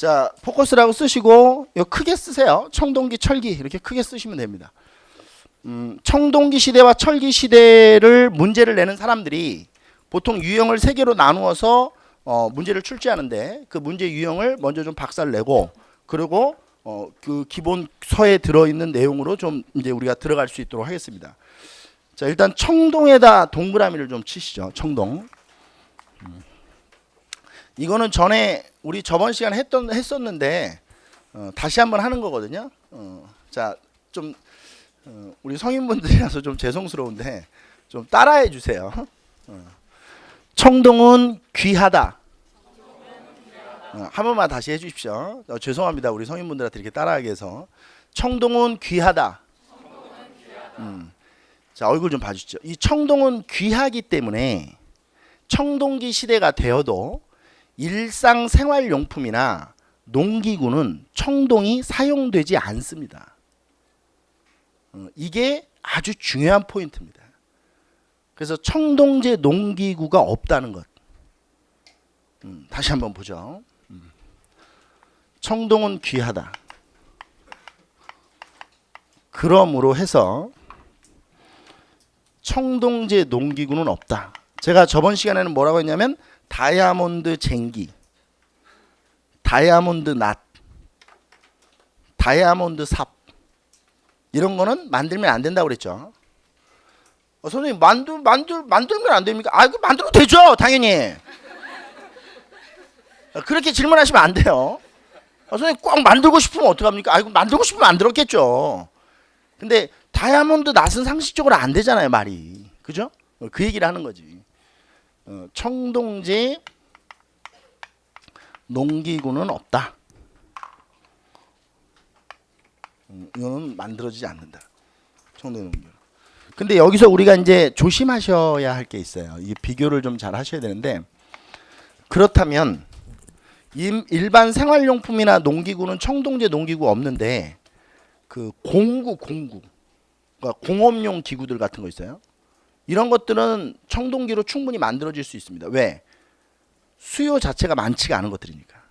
자, 포커스라고 쓰시고 이거 크게 쓰세요. 청동기, 철기 이렇게 크게 쓰시면 됩니다. 음, 청동기 시대와 철기 시대를 문제를 내는 사람들이 보통 유형을 세 개로 나누어서 어, 문제를 출제하는데 그 문제 유형을 먼저 좀 박살 내고 그리고 어, 그 기본 서에 들어 있는 내용으로 좀 이제 우리가 들어갈 수 있도록 하겠습니다. 자, 일단 청동에다 동그라미를 좀 치시죠. 청동. 음. 이거는 전에 우리 저번 시간에 했던 했었는데 어, 다시 한번 하는 거거든요. 어, 자, 좀 어, 우리 성인분들이라서 좀 죄송스러운데 좀 따라해 주세요. 어. 청동은 귀하다. 어, 한 번만 다시 해주십시오. 어, 죄송합니다. 우리 성인분들한테 이렇게 따라하게 해서 청동은 귀하다. 음. 자 얼굴 좀 봐주시죠. 이 청동은 귀하기 때문에 청동기 시대가 되어도 일상 생활용품이나 농기구는 청동이 사용되지 않습니다. 어, 이게 아주 중요한 포인트입니다. 그래서 청동제 농기구가 없다는 것. 음, 다시 한번 보죠. 음. 청동은 귀하다. 그러므로 해서 청동제 농기구는 없다. 제가 저번 시간에는 뭐라고 했냐면 다이아몬드 쟁기, 다이아몬드 낫, 다이아몬드 삽 이런 거는 만들면 안 된다고 그랬죠. 어, 선생님 만들 만들 만들면 안 됩니까? 아, 그 만들어도 되죠, 당연히. 어, 그렇게 질문하시면 안 돼요. 어, 선생님 꼭 만들고 싶으면 어떡합니까? 아이고 만들고 싶으면 만들었겠죠. 근데 다이아몬드 낫은 상식적으로 안 되잖아요, 말이. 그죠? 어, 그 얘기를 하는 거지. 어, 청동제 농기구는 없다. 음, 이거는 만들어지지 않는다. 청동제 농기구. 근데 여기서 우리가 이제 조심하셔야 할 게 있어요. 이 비교를 좀 잘 하셔야 되는데 그렇다면 임- 일반 생활용품이나 농기구는 청동제 농기구 없는데 그 공구 공구 그러니까 공업용 기구들 같은 거 있어요. 이런 것들은 청동기로 충분히 만들어질 수 있습니다. 왜? 수요 자체가 많지가 않은 것들이니까.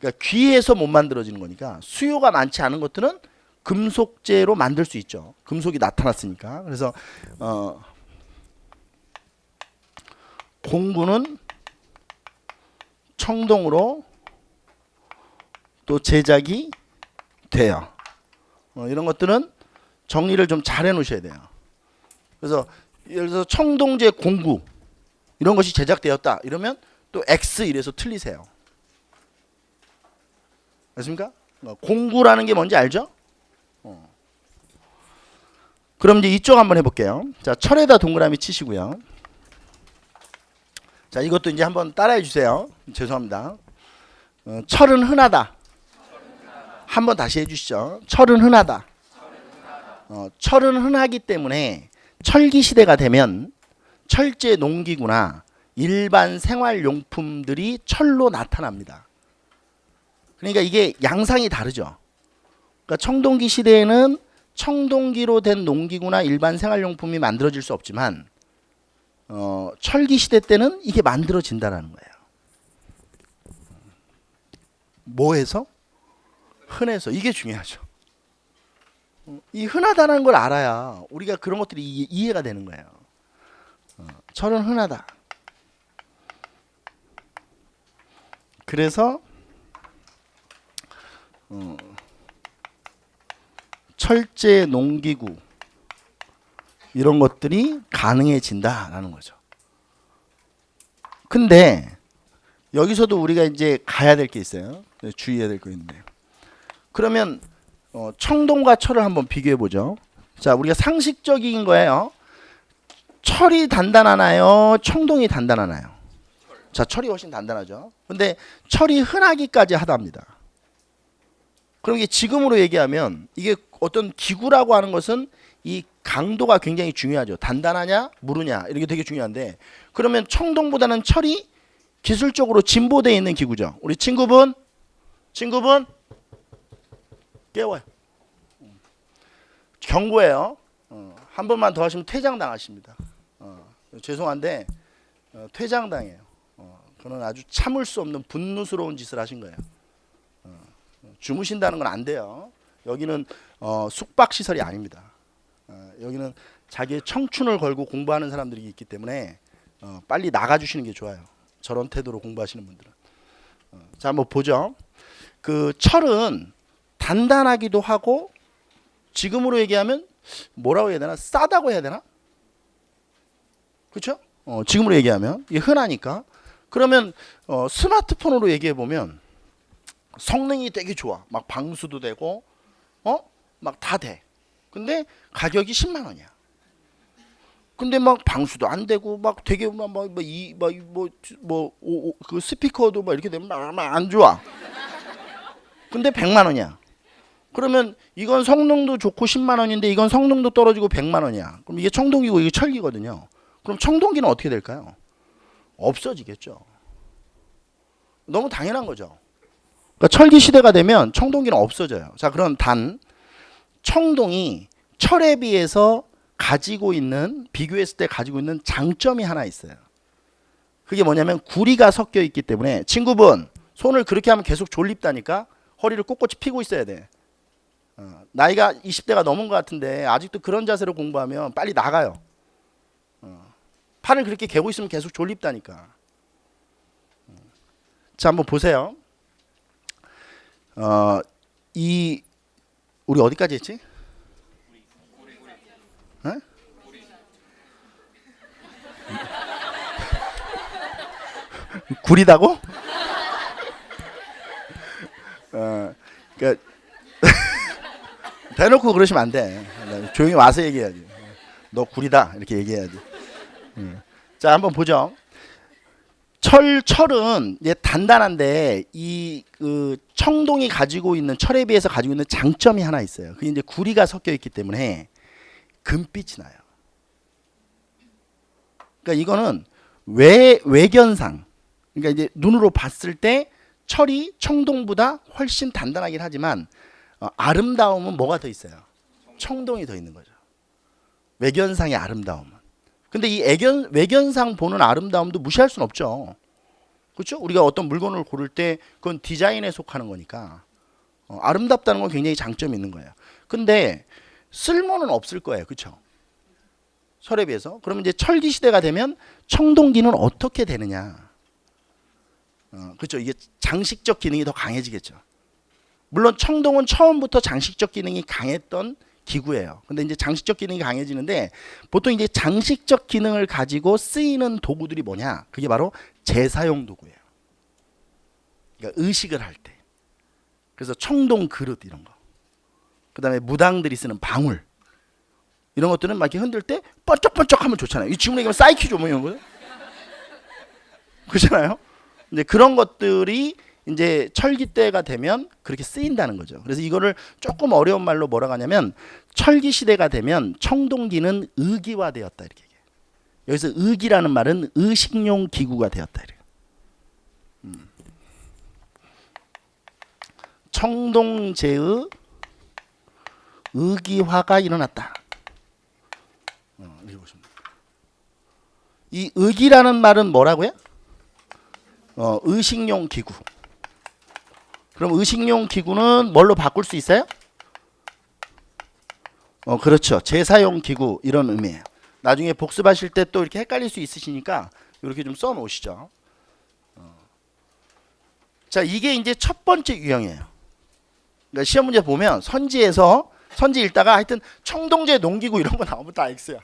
그러니까 귀해서 못 만들어지는 거니까 수요가 많지 않은 것들은 금속재로 만들 수 있죠. 금속이 나타났으니까. 그래서 어 공구는 청동으로 또 제작이 돼요. 어, 이런 것들은 정리를 좀 잘 해놓으셔야 돼요. 그래서 예를 들어서 청동제 공구 이런 것이 제작되었다 이러면 또 X 이래서 틀리세요. 맞습니까? 어, 공구라는 게 뭔지 알죠? 어. 그럼 이제 이쪽 한번 해볼게요. 자 철에다 동그라미 치시고요. 자 이것도 이제 한번 따라해 주세요. 죄송합니다. 어, 철은 흔하다. 한번 다시 해주시죠. 철은 흔하다. 어, 철은 흔하기 때문에 철기 시대가 되면 철제 농기구나 일반 생활용품들이 철로 나타납니다. 그러니까 이게 양상이 다르죠. 그러니까 청동기 시대에는 청동기로 된 농기구나 일반 생활용품이 만들어질 수 없지만 어, 철기 시대 때는 이게 만들어진다라는 거예요. 뭐해서? 흔해서 이게 중요하죠. 어, 이 흔하다는 걸 알아야 우리가 그런 것들이 이- 이해 가 되는 거예요. 어, 철은 흔하다. 그래서 어, 철제 농기구 이런 것들이 가능해진다라는 거죠. 근데 여기서도 우리가 이제 가야 될 게 있어요. 네, 주의해야 될 거 있는데. 그러면 어, 청동과 철을 한번 비교해 보죠. 자, 우리가 상식적인 거예요. 철이 단단하나요? 청동이 단단하나요? 자, 철이 훨씬 단단하죠. 근데 철이 흔하기까지 하답니다. 그럼 이게 지금으로 얘기하면 이게 어떤 기구라고 하는 것은 이 강도가 굉장히 중요하죠. 단단하냐, 무르냐 이런 게 되게 중요한데 그러면 청동보다는 철이 기술적으로 진보되어 있는 기구죠. 우리 친구분, 친구분 깨워요. 경고예요. 어, 한 번만 더 하시면 퇴장 당하십니다. 어, 죄송한데 어, 퇴장 당해요. 어, 그는 아주 참을 수 없는 분노스러운 짓을 하신 거예요. 어, 주무신다는 건 안 돼요. 여기는 어, 숙박 시설이 아닙니다. 어, 여기는 자기의 청춘을 걸고 공부하는 사람들이 있기 때문에 어, 빨리 나가 주시는 게 좋아요. 저런 태도로 공부하시는 분들은. 어, 자, 한번 보죠. 그 철은 단단하기도 하고 지금으로 얘기하면 뭐라고 해야 되나? 싸다고 해야 되나? 그렇죠? 어, 지금으로 얘기하면 이게 흔하니까. 그러면 어, 스마트폰으로 얘기해 보면 성능이 되게 좋아. 막 방수도 되고 어? 막 다 돼. 근데 가격이 10만 원이야. 근데 막 방수도 안 되고 막 되게 막뭐이막뭐뭐그 스피커도 막 이렇게 되면 막 안 좋아. 근데 100만 원이야. 그러면 이건 성능도 좋고 10만 원인데 이건 성능도 떨어지고 100만 원이야. 그럼 이게 청동기고 이게 철기거든요. 그럼 청동기는 어떻게 될까요? 없어지겠죠. 너무 당연한 거죠. 그러니까 철기 시대가 되면 청동기는 없어져요. 자, 그럼 단 청동이 철에 비해서 가지고 있는 비교했을 때 가지고 있는 장점이 하나 있어요. 그게 뭐냐면 구리가 섞여 있기 때문에 친구분 손을 그렇게 하면 계속 졸립다니까 허리를 꼿꼿이 펴고 있어야 돼. 어, 나이가 20대가 넘은 것 같은데 아직도 그런 자세로 공부하면 빨리 나가요. 어, 팔을 그렇게 개고 있으면 계속 졸립다니까. 어. 자 한번 보세요. 어, 이 우리 어디까지 했지? 어? 구리다고? 어, 그러니까 대놓고 그러시면 안 돼. 조용히 와서 얘기해야지. 너 구리다 이렇게 얘기해야지. 음. 자 한번 보죠. 철 철은 이제 단단한데 이 그 청동이 가지고 있는 철에 비해서 가지고 있는 장점이 하나 있어요. 그게 이제 구리가 섞여 있기 때문에 금빛이 나요. 그러니까 이거는 외 외견상 그러니까 이제 눈으로 봤을 때 철이 청동보다 훨씬 단단하긴 하지만 어, 아름다움은 뭐가 더 있어요? 청동이 더 있는 거죠. 외견상의 아름다움은. 근데 이 애견, 외견상 보는 아름다움도 무시할 수는 없죠. 그렇죠? 우리가 어떤 물건을 고를 때 그건 디자인에 속하는 거니까 어, 아름답다는 건 굉장히 장점이 있는 거예요. 근데 쓸모는 없을 거예요. 그렇죠? 철에 비해서. 그러면 이제 철기 시대가 되면 청동기는 어떻게 되느냐? 어, 그렇죠? 이게 장식적 기능이 더 강해지겠죠. 물론 청동은 처음부터 장식적 기능이 강했던 기구예요. 근데 이제 장식적 기능이 강해지는데 보통 이제 장식적 기능을 가지고 쓰이는 도구들이 뭐냐? 그게 바로 재사용 도구예요. 그러니까 의식을 할 때. 그래서 청동 그릇 이런 거. 그다음에 무당들이 쓰는 방울. 이런 것들은 막 이렇게 흔들 때 번쩍번쩍하면 좋잖아요. 이 지금 얘기하면 사이키죠 뭐 이런 거. 그렇잖아요. 이제 그런 것들이 이제 철기 때가 되면 그렇게 쓰인다는 거죠. 그래서 이거를 조금 어려운 말로 뭐라고 하냐면 철기 시대가 되면 청동기는 의기화되었다 이렇게 얘기해요. 여기서 의기라는 말은 의식용 기구가 되었다 이래요. 음. 청동제의 의기화가 일어났다. 어, 이 의기라는 말은 뭐라고요? 어, 의식용 기구. 그럼 의식용 기구는 뭘로 바꿀 수 있어요? 어, 그렇죠. 재사용 기구 이런 의미예요. 나중에 복습하실 때 또 이렇게 헷갈릴 수 있으시니까 이렇게 좀 써 놓으시죠. 어. 자, 이게 이제 첫 번째 유형이에요. 그러니까 시험 문제 보면 선지에서 선지 읽다가 하여튼 청동제 농기구 이런 거 나오면 다 X야.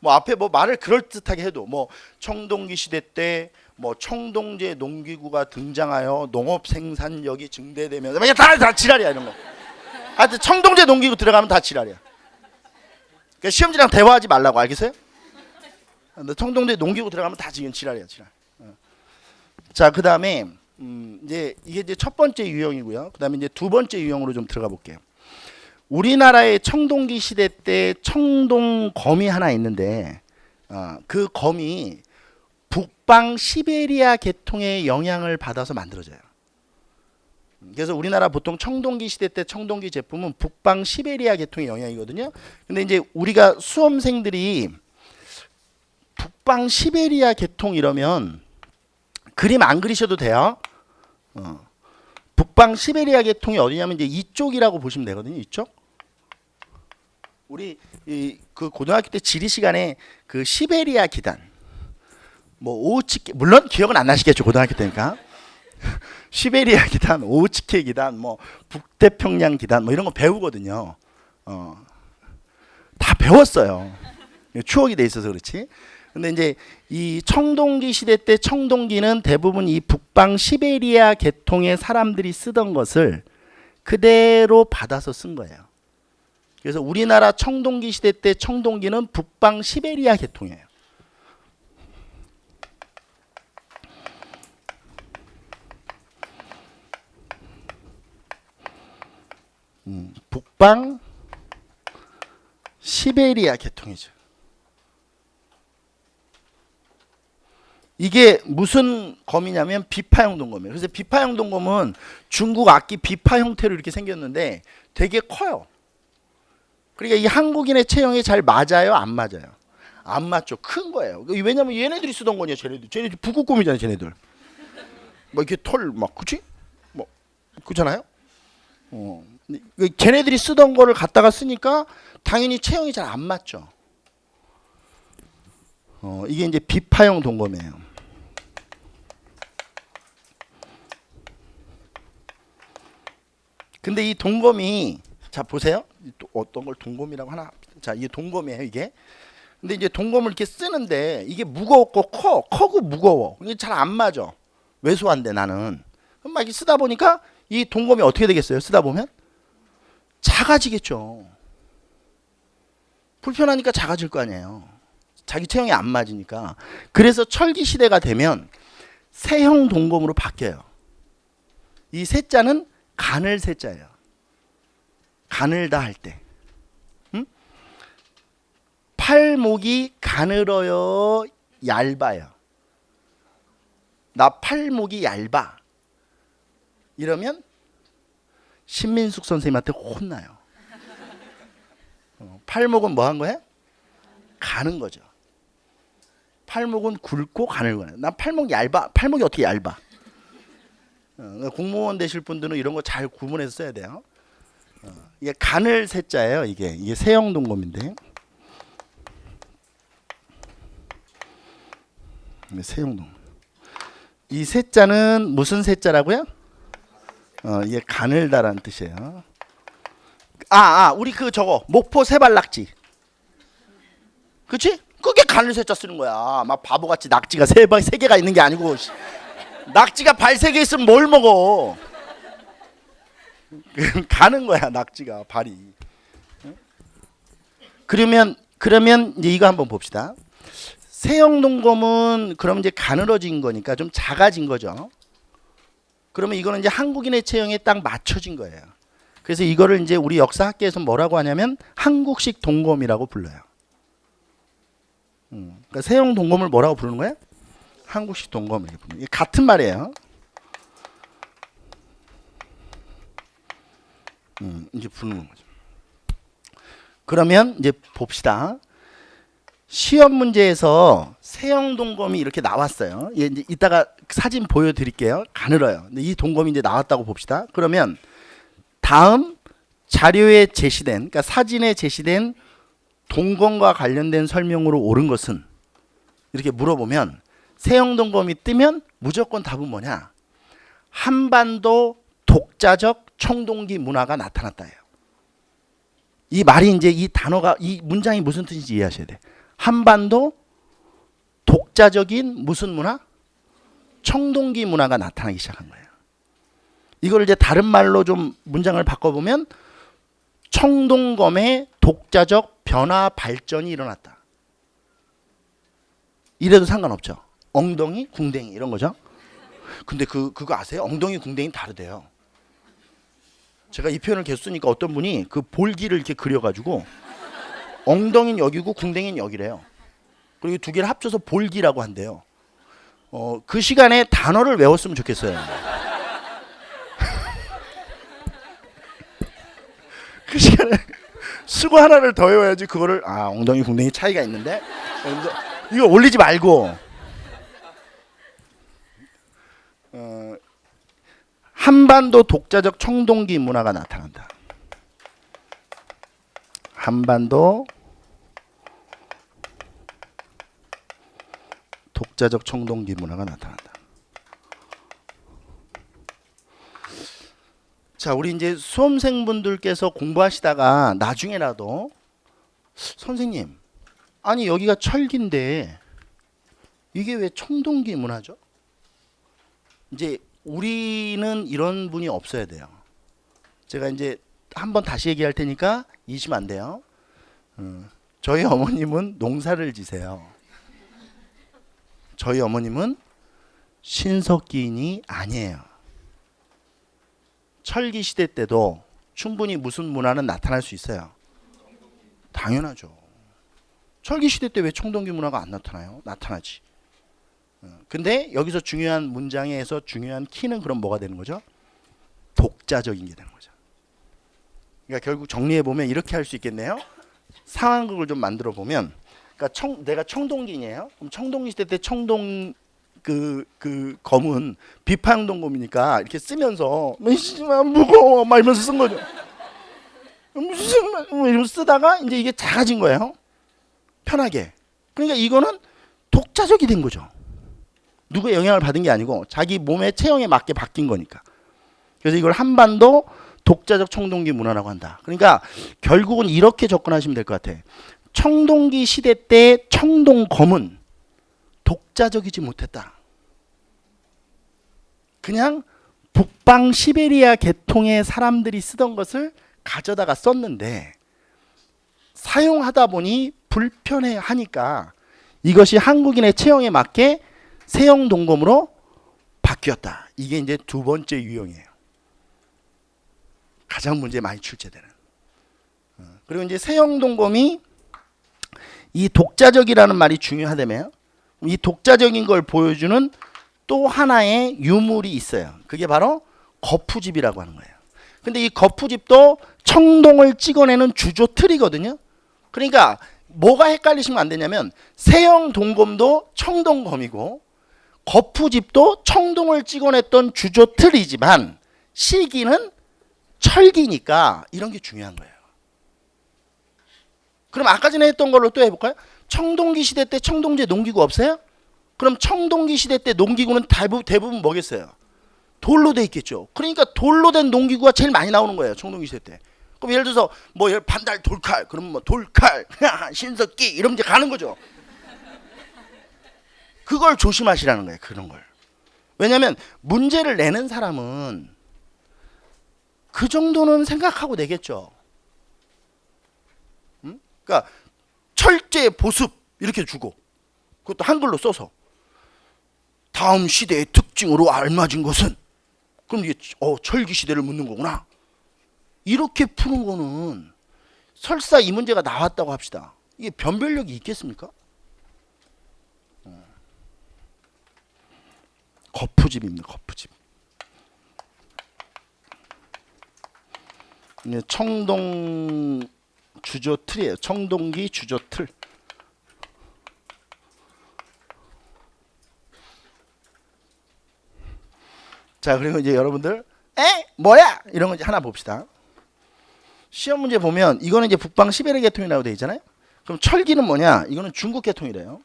뭐 앞에 뭐 말을 그럴 듯하게 해도 뭐 청동기 시대 때 뭐 청동제 농기구가 등장하여 농업 생산력이 증대되면서 막 다, 다 지랄이야 이런 거. 하여튼 청동제 농기구 들어가면 다 지랄이야. 그러니까 시험지랑 대화하지 말라고 알겠어요? 청동제 농기구 들어가면 다 지금 지랄이야 지랄. 어. 자 그다음에 음, 이제 이게 이제 첫 번째 유형이고요. 그다음에 이제 두 번째 유형으로 좀 들어가 볼게요. 우리나라의 청동기 시대 때 청동 검이 하나 있는데 어, 그 검이 북방 시베리아 계통의 영향을 받아서 만들어져요. 그래서 우리나라 보통 청동기 시대 때 청동기 제품은 북방 시베리아 계통의 영향이거든요. 근데 이제 우리가 수험생들이 북방 시베리아 계통 이러면 그림 안 그리셔도 돼요. 어. 북방 시베리아 계통이 어디냐면 이제 이쪽이라고 보시면 되거든요. 이쪽. 우리 이 그 고등학교 때 지리 시간에 그 시베리아 기단 뭐 오우치케 물론 기억은 안 나시겠죠 고등학교 때니까 시베리아 기단, 오우치케 기단, 뭐 북태평양 기단 뭐 이런 거 배우거든요. 어. 다 배웠어요. 추억이 돼 있어서 그렇지. 근데 이제 이 청동기 시대 때 청동기는 대부분 이 북방 시베리아 계통의 사람들이 쓰던 것을 그대로 받아서 쓴 거예요. 그래서 우리나라 청동기 시대 때 청동기는 북방 시베리아 계통이에요. 음, 북방 시베리아 계통이죠. 이게 무슨 검이냐면 비파형 동검이에요. 그래서 비파형 동검은 중국 악기 비파 형태로 이렇게 생겼는데 되게 커요. 그러니까 이 한국인의 체형이 잘 맞아요, 안 맞아요? 안 맞죠. 큰 거예요. 왜냐면 얘네들이 쓰던 거냐, 쟤네들. 쟤네들 북극곰이잖아요, 쟤네들. 뭐 이렇게 털 막 그치? 뭐 그렇잖아요. 어. 그 걔네들이 쓰던 거를 갖다가 쓰니까 당연히 체형이 잘 안 맞죠. 어, 이게 이제 비파형 동검이에요. 근데 이 동검이 자 보세요. 이또 어떤 걸 동검이라고 하나? 자 이게 동검이에요 이게. 근데 이제 동검을 이렇게 쓰는데 이게 무겁고 커 커고 무거워. 이게 잘 안 맞아. 왜소한데 나는. 그럼 막 쓰다 보니까 이 동검이 어떻게 되겠어요? 쓰다 보면 작아지겠죠. 불편하니까 작아질 거 아니에요. 자기 체형이 안 맞으니까. 그래서 철기 시대가 되면 세형 동검으로 바뀌어요. 이 세자는 간을 세자예요. 가늘다 할 때. 응? 팔목이 가늘어요, 얇아요. 나 팔목이 얇아. 이러면 신민숙 선생님한테 혼나요. 어, 팔목은 뭐 한 거야? 가는 거죠. 팔목은 굵고 가늘거나. 난 팔목 얇아. 팔목이 어떻게 얇아? 어, 공무원 되실 분들은 이런 거 잘 구분해서 써야 돼요. 어, 이게 간을 세자예요. 이게 이게 세형 동검인데. 세형 동. 이 세자는 무슨 세자라고요? 어, 이게 가늘다라는 뜻이에요. 아, 아, 우리 그 저거 목포 세발 낙지. 그치? 그게 간을 세자 쓰는 거야. 막 바보같이 낙지가 세, 발- 세 개가 있는 게 아니고 씨. 낙지가 발 세 개 있으면 뭘 먹어? 가는 거야 낙지가 발이. 응? 그러면 그러면 이제 이거 한번 봅시다. 세형 동검은 그럼 이제 가늘어진 거니까 좀 작아진 거죠. 그러면 이거는 이제 한국인의 체형에 딱 맞춰진 거예요. 그래서 이거를 이제 우리 역사학계에서 뭐라고 하냐면 한국식 동검이라고 불러요. 음, 그러니까 세형 동검을 뭐라고 부르는 거예요? 한국식 동검 이렇게 부르는. 같은 말이에요. 음, 이제 부르는 거죠. 그러면 이제 봅시다. 시험 문제에서 세형 동검이 이렇게 나왔어요. 예, 이제 이따가 사진 보여드릴게요. 가늘어요. 근데 이 동검이 이제 나왔다고 봅시다. 그러면 다음 자료에 제시된, 그러니까 사진에 제시된 동검과 관련된 설명으로 옳은 것은 이렇게 물어보면 세형 동검이 뜨면 무조건 답은 뭐냐? 한반도 독자적 청동기 문화가 나타났다예요. 이 말이 이제 이 단어가 이 문장이 무슨 뜻인지 이해하셔야 돼. 한반도 독자적인 무슨 문화? 청동기 문화가 나타나기 시작한 거예요. 이걸 이제 다른 말로 좀 문장을 바꿔보면 청동검의 독자적 변화 발전이 일어났다. 이래도 상관없죠. 엉덩이, 궁뎅이 이런 거죠. 근데 그 그거 아세요? 엉덩이, 궁뎅이 다르대요. 제가 이 표현을 계속 쓰니까 어떤 분이 그 볼기를 이렇게 그려가지고 엉덩이는 여기고 궁뎅이는 여기래요. 그리고 두 개를 합쳐서 볼기라고 한대요. 어, 그 시간에 단어를 외웠으면 좋겠어요. 그 시간에 수고 하나를 더 외워야지 그거를 아 엉덩이 궁뎅이 차이가 있는데 이거 올리지 말고 한반도 독자적 청동기 문화가 나타난다. 한반도 독자적 청동기 문화가 나타난다. 자, 우리 이제 수험생분들께서 공부하시다가 나중에라도 선생님, 아니 여기가 철기인데 이게 왜 청동기 문화죠? 이제 우리는 이런 분이 없어야 돼요. 제가 이제 한번 다시 얘기할 테니까 잊으면 안 돼요. 음, 저희 어머님은 농사를 지세요. 저희 어머님은 신석기인이 아니에요. 철기 시대 때도 충분히 무슨 문화는 나타날 수 있어요. 당연하죠. 철기 시대 때 왜 청동기 문화가 안 나타나요? 나타나지. 어, 근데 여기서 중요한 문장에서 중요한 키는 그럼 뭐가 되는 거죠? 독자적인 게 되는 거죠. 그러니까 결국 정리해 보면 이렇게 할 수 있겠네요. 상황극을 좀 만들어 보면, 그러니까 청, 내가 청동기이에요. 그럼 청동기 시대 때 청동 그, 그 검은 비파용동 검이니까 이렇게 쓰면서 뭐씨만 무거워 막 이러면서 쓴 거죠. 무슨 말- 뭐 이러면서 쓰다가 이제 이게 작아진 거예요. 편하게. 그러니까 이거는 독자적이 된 거죠. 누구의 영향을 받은 게 아니고 자기 몸의 체형에 맞게 바뀐 거니까. 그래서 이걸 한반도 독자적 청동기 문화라고 한다. 그러니까 결국은 이렇게 접근하시면 될 것 같아. 청동기 시대 때 청동검은 독자적이지 못했다. 그냥 북방 시베리아 계통의 사람들이 쓰던 것을 가져다가 썼는데 사용하다 보니 불편해 하니까 이것이 한국인의 체형에 맞게 세형 동검으로 바뀌었다. 이게 이제 두 번째 유형이에요. 가장 문제 많이 출제되는. 어, 그리고 이제 세형 동검이 이 독자적이라는 말이 중요하다며요. 이 독자적인 걸 보여주는 또 하나의 유물이 있어요. 그게 바로 거푸집이라고 하는 거예요. 근데 이 거푸집도 청동을 찍어내는 주조 틀이거든요. 그러니까 뭐가 헷갈리시면 안 되냐면 세형 동검도 청동검이고 거푸집도 청동을 찍어냈던 주조 틀이지만 시기는 철기니까 이런 게 중요한 거예요. 그럼 아까 전에 했던 걸로 또 해볼까요? 청동기 시대 때 청동제 농기구 없어요? 그럼 청동기 시대 때 농기구는 대부분, 대부분 뭐겠어요? 돌로 돼 있겠죠. 그러니까 돌로 된 농기구가 제일 많이 나오는 거예요. 청동기 시대 때. 그럼 예를 들어서 뭐 반달 돌칼, 그럼 뭐 돌칼, 신석기 이러면 가는 거죠. 그걸 조심하시라는 거예요. 그런 걸. 왜냐하면 문제를 내는 사람은 그 정도는 생각하고 내겠죠. 음? 그러니까 철제 보습 이렇게 주고 그것도 한글로 써서 다음 시대의 특징으로 알맞은 것은 그럼 이게 어 철기 시대를 묻는 거구나. 이렇게 푸는 거는 설사 이 문제가 나왔다고 합시다. 이게 변별력이 있겠습니까? 거푸집입니다. 거푸집. 이게 청동 주조 틀이에요. 청동기 주조 틀. 자 그리고 이제 여러분들 에 뭐야 이런 거 하나 봅시다. 시험 문제 보면 이거는 이제 북방 시베리아 계통이라고 돼 있잖아요. 그럼 철기는 뭐냐? 이거는 중국 계통이래요.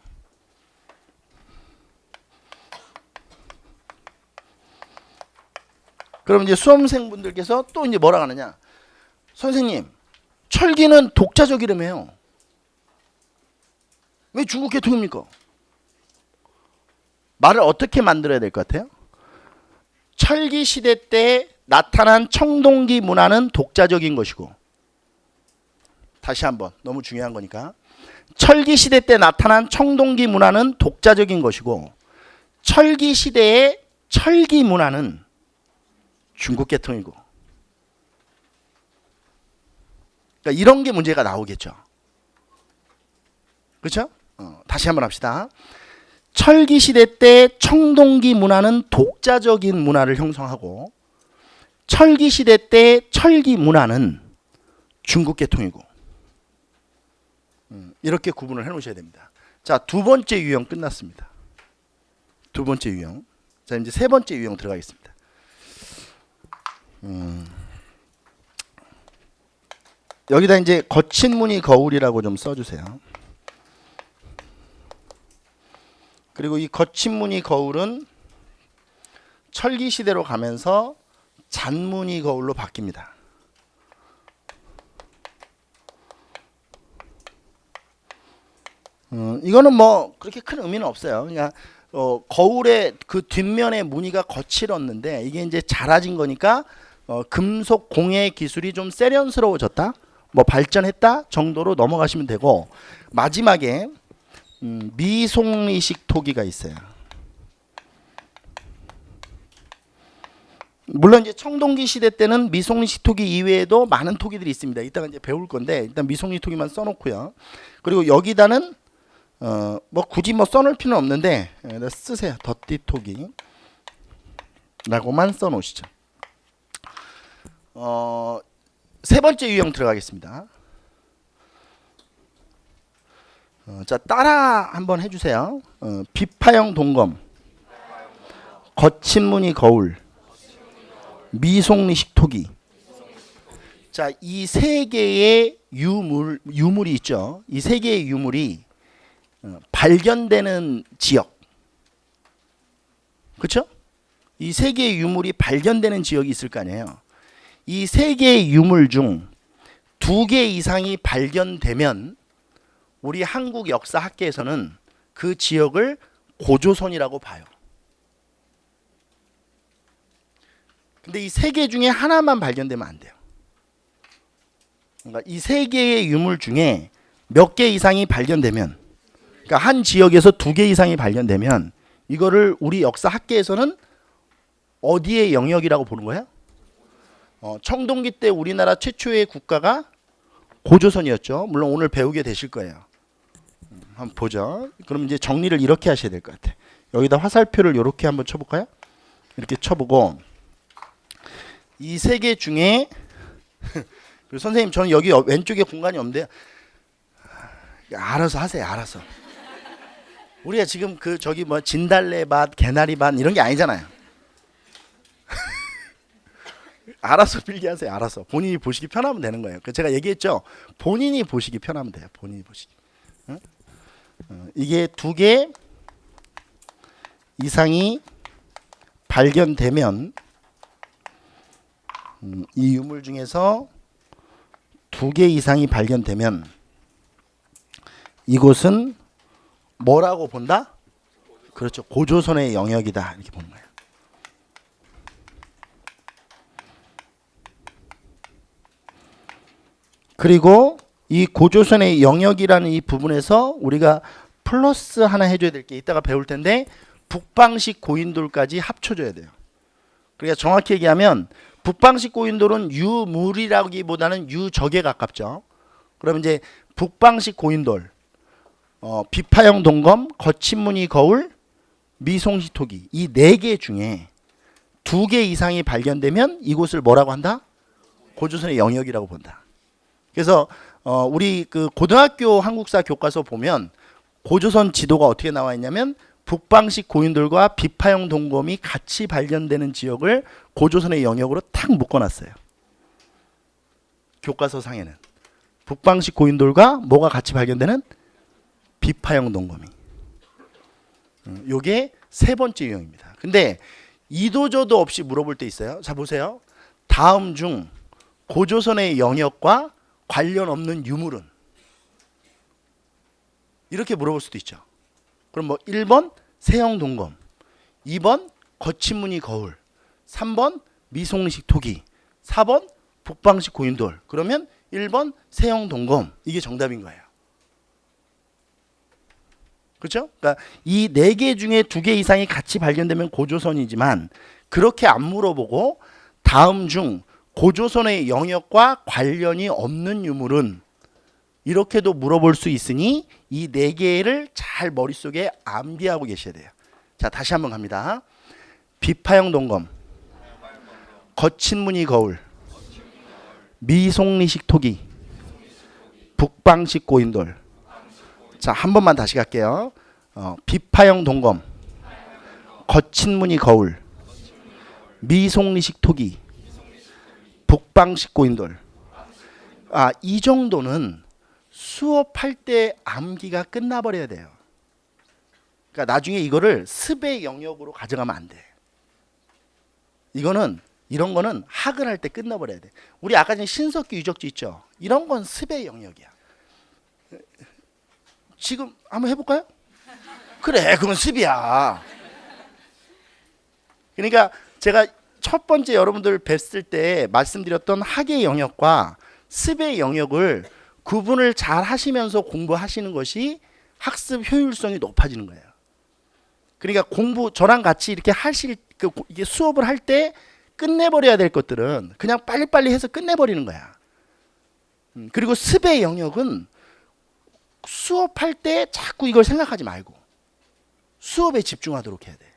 그럼 이제 수험생분들께서 또 이제 뭐라 하느냐? 선생님, 철기는 독자적이라며요. 왜 중국 계통입니까? 말을 어떻게 만들어야 될 것 같아요? 철기 시대 때 나타난 청동기 문화는 독자적인 것이고 다시 한번 너무 중요한 거니까 철기 시대 때 나타난 청동기 문화는 독자적인 것이고 철기 시대의 철기 문화는 중국 계통이고 그러니까 이런 게 문제가 나오겠죠. 그렇죠? 어, 다시 한번 합시다. 철기 시대 때 청동기 문화는 독자적인 문화를 형성하고 철기 시대 때 철기 문화는 중국 계통이고 음, 이렇게 구분을 해 놓으셔야 됩니다. 자, 두 번째 유형 끝났습니다. 두 번째 유형. 자, 이제 세 번째 유형 들어가겠습니다. 음. 여기다 이제 거친 무늬 거울이라고 좀 써주세요. 그리고 이 거친 무늬 거울은 철기 시대로 가면서 잔무늬 거울로 바뀝니다. 음, 이거는 뭐 그렇게 큰 의미는 없어요. 그냥 어, 거울의 그 뒷면의 무늬가 거칠었는데 이게 이제 자라진 거니까 어, 금속 공예 기술이 좀 세련스러워졌다, 뭐 발전했다 정도로 넘어가시면 되고 마지막에 음, 미송리식 토기가 있어요. 물론 이제 청동기 시대 때는 미송리식 토기 이외에도 많은 토기들이 있습니다. 이따가 이제 배울 건데 일단 미송리 토기만 써놓고요. 그리고 여기다는 어 뭐 굳이 뭐 써놓을 필요는 없는데 여기다 쓰세요. 덧띠 토기 라고만 써놓으시죠. 어 세 번째 유형 들어가겠습니다. 어, 자 따라 한번 해주세요. 어, 비파형 동검, 거친 무늬 거울, 미송리식 토기. 자, 이 세 개의 유물 유물이 있죠. 이 세 개의 유물이 어, 발견되는 지역. 그렇죠? 이 세 개의 유물이 발견되는 지역이 있을 거 아니에요. 이 세 개의 유물 중 두 개 이상이 발견되면 우리 한국 역사 학계에서는 그 지역을 고조선이라고 봐요. 근데 이 세 개 중에 하나만 발견되면 안 돼요. 그러니까 이 세 개의 유물 중에 몇 개 이상이 발견되면 그러니까 한 지역에서 두 개 이상이 발견되면 이거를 우리 역사 학계에서는 어디의 영역이라고 보는 거예요? 어, 청동기 때 우리나라 최초의 국가가 고조선이었죠. 물론 오늘 배우게 되실 거예요. 음, 한번 보죠. 그럼 이제 정리를 이렇게 하셔야 될 것 같아. 여기다 화살표를 이렇게 한번 쳐볼까요? 이렇게 쳐보고 이 세 개 중에 그리고 선생님 저는 여기 어- 왼쪽에 공간이 없는데요. 알아서 하세요. 알아서. 우리가 지금 그 저기 뭐 진달래밭, 개나리밭 이런 게 아니잖아요. 알아서 빌게 하세요. 알아서 본인이 보시기 편하면 되는 거예요. 그 제가 얘기했죠. 본인이 보시기 편하면 돼요. 본인이 보시기. 응? 어, 이게 두 개 이상이 발견되면 음, 이 유물 중에서 두 개 이상이 발견되면 이곳은 뭐라고 본다? 그렇죠. 고조선의 영역이다 이렇게 보는 거예요. 그리고 이 고조선의 영역이라는 이 부분에서 우리가 플러스 하나 해줘야 될 게 이따가 배울 텐데 북방식 고인돌까지 합쳐줘야 돼요. 그러니까 정확히 얘기하면 북방식 고인돌은 유물이라기보다는 유적에 가깝죠. 그럼 이제 북방식 고인돌, 어, 비파형 동검, 거친 무늬 거울, 미송시 토기 이 네 개 중에 두 개 이상이 발견되면 이곳을 뭐라고 한다? 고조선의 영역이라고 본다. 그래서 어, 우리 그 고등학교 한국사 교과서 보면 고조선 지도가 어떻게 나와 있냐면 북방식 고인돌과 비파형 동검이 같이 발견되는 지역을 고조선의 영역으로 탁 묶어놨어요. 교과서 상에는 북방식 고인돌과 뭐가 같이 발견되는 비파형 동검이. 음, 요게 세 번째 유형입니다. 근데 이도저도 없이 물어볼 때 있어요. 자 보세요. 다음 중 고조선의 영역과 관련 없는 유물은 이렇게 물어볼 수도 있죠. 그럼 뭐 1번 세형 동검, 2번 거친 무늬 거울, 3번 미송식 토기, 4번 북방식 고인돌. 그러면 1번 세형 동검 이게 정답인 거예요. 그렇죠? 그러니까 이 네 개 중에 두 개 이상이 같이 발견되면 고조선이지만 그렇게 안 물어보고 다음 중 고조선의 영역과 관련이 없는 유물은 이렇게도 물어볼 수 있으니 이 네 개를 잘 머릿속에 암기하고 계셔야 돼요. 자, 다시 한번 갑니다. 비파형 동검, 거친 무늬 거울, 미송리식 토기, 북방식 고인돌. 자, 한 번만 다시 갈게요. 어, 비파형 동검, 거친 무늬 거울, 미송리식 토기, 북방식 고인돌. 아, 이 정도는 수업할 때 암기가 끝나버려야 돼요. 그러니까 나중에 이거를 습의 영역으로 가져가면 안 돼. 이거는 이런 거는 학을 할 때 끝나버려야 돼. 우리 아까 전에 신석기 유적지 있죠. 이런 건 습의 영역이야. 지금 한번 해볼까요? 그래, 그건 습이야. 그러니까 제가 첫 번째 여러분들 뵀을 때 말씀드렸던 학의 영역과 습의 영역을 구분을 잘 하시면서 공부하시는 것이 학습 효율성이 높아지는 거예요. 그러니까 공부 저랑 같이 이렇게 하실 그 고- 이게 수업을 할 때 끝내버려야 될 것들은 그냥 빨리빨리 해서 끝내버리는 거야. 음, 그리고 습의 영역은 수업할 때 자꾸 이걸 생각하지 말고 수업에 집중하도록 해야 돼.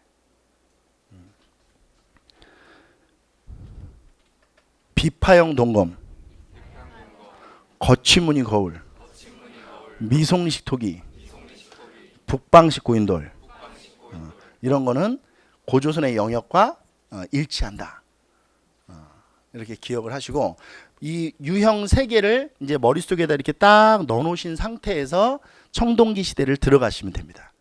비파형 동검, 거치무늬 거울, 미송식 토기, 북방식 고인돌 어, 이런 거는 고조선의 영역과 어, 일치한다. 어, 이렇게 기억을 하시고 이 유형 세 개를 이제 머릿속에다 이렇게 딱 넣어 놓으신 상태에서 청동기 시대를 들어가시면 됩니다.